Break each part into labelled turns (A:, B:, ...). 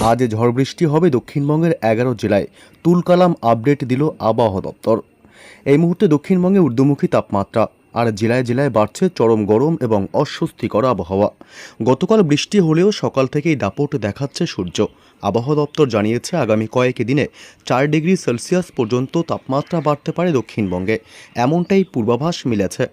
A: আজ ঝড় বৃষ্টি হবে দক্ষিণবঙ্গের এগারো জেলায়। তুলকালাম আপডেট দিল আবহাওয়া দপ্তর। এই মুহূর্তে দক্ষিণবঙ্গে ঊর্ধ্বমুখী তাপমাত্রা আর জেলায় জেলায় বাড়ছে চরম গরম এবং অস্বস্তিকর আবহাওয়া। গতকাল বৃষ্টি হলেও সকাল থেকেই দাপট দেখাচ্ছে সূর্য। আবহাওয়া দপ্তর জানিয়েছে, আগামী কয়েক দিনে চার ডিগ্রি সেলসিয়াস পর্যন্ত তাপমাত্রা বাড়তে পারে দক্ষিণবঙ্গে। এমনটাই পূর্বাভাস মিলেছে।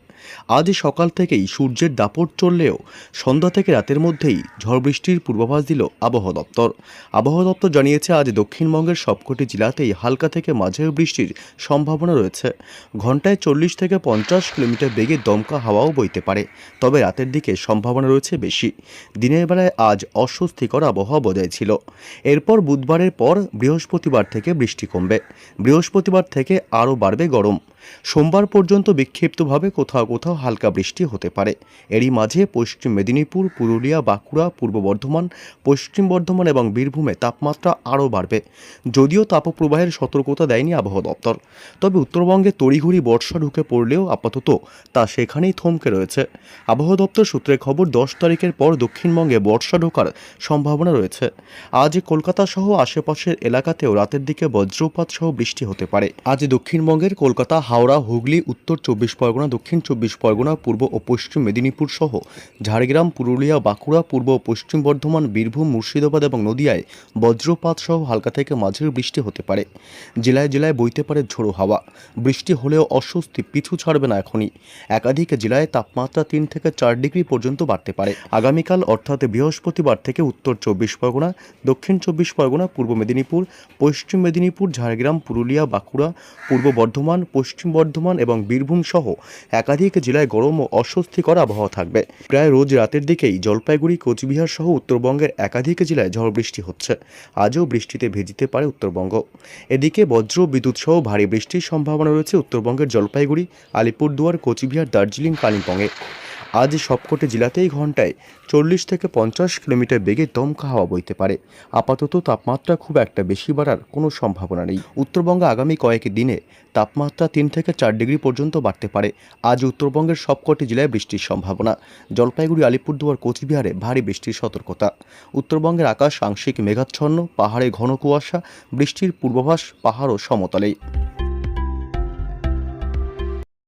A: আজ সকাল থেকেই সূর্যের দাপট চললেও সন্ধ্যা থেকে রাতের মধ্যেই ঝড় বৃষ্টির পূর্বাভাস দিল আবহাওয়া দপ্তর। আবহাওয়া দপ্তর জানিয়েছে, আজ দক্ষিণবঙ্গের সবকটি জেলাতেই হালকা থেকে মাঝের বৃষ্টির সম্ভাবনা রয়েছে। ঘন্টায় চল্লিশ থেকে পঞ্চাশ কিলোমিটার বেগে দমকা হাওয়াও বইতে পারে, তবে রাতের দিকে সম্ভাবনা রয়েছে বেশি। দিনের বেলায় আজ অস্বস্তিকর আবহাওয়া বজায় ছিল। এরপর বুধবারের পর বৃহস্পতিবার থেকে বৃষ্টি কমবে। বৃহস্পতিবার থেকে আরও বাড়বে গরম। সোমবার পর্যন্ত বিক্ষিপ্তভাবে কোথাও কোথাও হালকা বৃষ্টি হতে পারে। এরই মাঝে পশ্চিম মেদিনীপুর, পুরুলিয়া, বাঁকুড়া, পূর্ব বর্ধমান, পশ্চিম বর্ধমান এবং বীরভূমে তাপমাত্রা আরও বাড়বে। যদিও তাপপ্রবাহের সতর্কতা দেয়নি আবহাওয়া দপ্তর। তবে উত্তরবঙ্গে তড়িঘড়ি বর্ষা ঢুকে পড়লেও আপাতত তা সেখানেই থমকে রয়েছে। আবহাওয়া দপ্তর সূত্রে খবর, দশ তারিখের পর দক্ষিণবঙ্গে বর্ষা ঢোকার সম্ভাবনা রয়েছে। আজ কলকাতা সহ আশেপাশের এলাকাতেও রাতের দিকে বজ্রপাত সহ বৃষ্টি হতে পারে। আজ দক্ষিণবঙ্গের কলকাতা হাওড়া, হুগলি, উত্তর চব্বিশ পরগনা, দক্ষিণ চব্বিশ পরগনা, পূর্ব ও পশ্চিম মেদিনীপুর সহ ঝাড়গ্রাম, পুরুলিয়া, বাঁকুড়া, পূর্ব ও পশ্চিম বর্ধমান, বীরভূম, মুর্শিদাবাদ এবং নদিয়ায় বজ্রপাত সহ হালকা থেকে মাঝের বৃষ্টি হতে পারে। জেলায় জেলায় বইতে পারে ঝোড়ো হাওয়া। বৃষ্টি হলেও অস্বস্তি পিছু ছাড়বে না এখনই। একাধিক জেলায় তাপমাত্রা তিন থেকে চার ডিগ্রি পর্যন্ত বাড়তে পারে। আগামীকাল অর্থাৎ বৃহস্পতিবার থেকে উত্তর চব্বিশ পরগনা, দক্ষিণ চব্বিশ পরগনা, পূর্ব মেদিনীপুর, পশ্চিম মেদিনীপুর, ঝাড়গ্রাম, পুরুলিয়া, বাঁকুড়া, পূর্ব বর্ধমান পশ্চিম বর্ধমান এবং বীরভূম সহ একাধিক জেলায় গরম ও অস্বস্তিকর আবহাওয়া থাকবে। প্রায় রোজ রাতের দিকেই জলপাইগুড়ি, কোচবিহার সহ উত্তরবঙ্গের একাধিক জেলায় ঝড় বৃষ্টি হচ্ছে। আজও বৃষ্টিতে ভেজিতে পারে উত্তরবঙ্গ। এদিকে বজ্র, বিদ্যুৎ সহ ভারী বৃষ্টির সম্ভাবনা রয়েছে উত্তরবঙ্গের জলপাইগুড়ি, আলিপুরদুয়ার, কোচবিহার, দার্জিলিং, কালিম্পংয়ে। আজ সবকটি জেলাতেই ঘন্টায় চল্লিশ থেকে পঞ্চাশ কিলোমিটার বেগে দমকা হাওয়া বইতে পারে। আপাতত তাপমাত্রা খুব একটা বেশি বাড়ার কোনো সম্ভাবনা নেই। উত্তরবঙ্গে আগামী কয়েক দিনে তাপমাত্রা তিন থেকে চার ডিগ্রি পর্যন্ত বাড়তে পারে। আজ উত্তরবঙ্গের সবকটি জেলায় বৃষ্টির সম্ভাবনা। জলপাইগুড়ি, আলিপুরদুয়ার, কোচবিহারে ভারী বৃষ্টির সতর্কতা। উত্তরবঙ্গের আকাশ আংশিক মেঘাচ্ছন্ন, পাহাড়ে ঘন কুয়াশা, বৃষ্টির পূর্বাভাস পাহাড় ও সমতলেই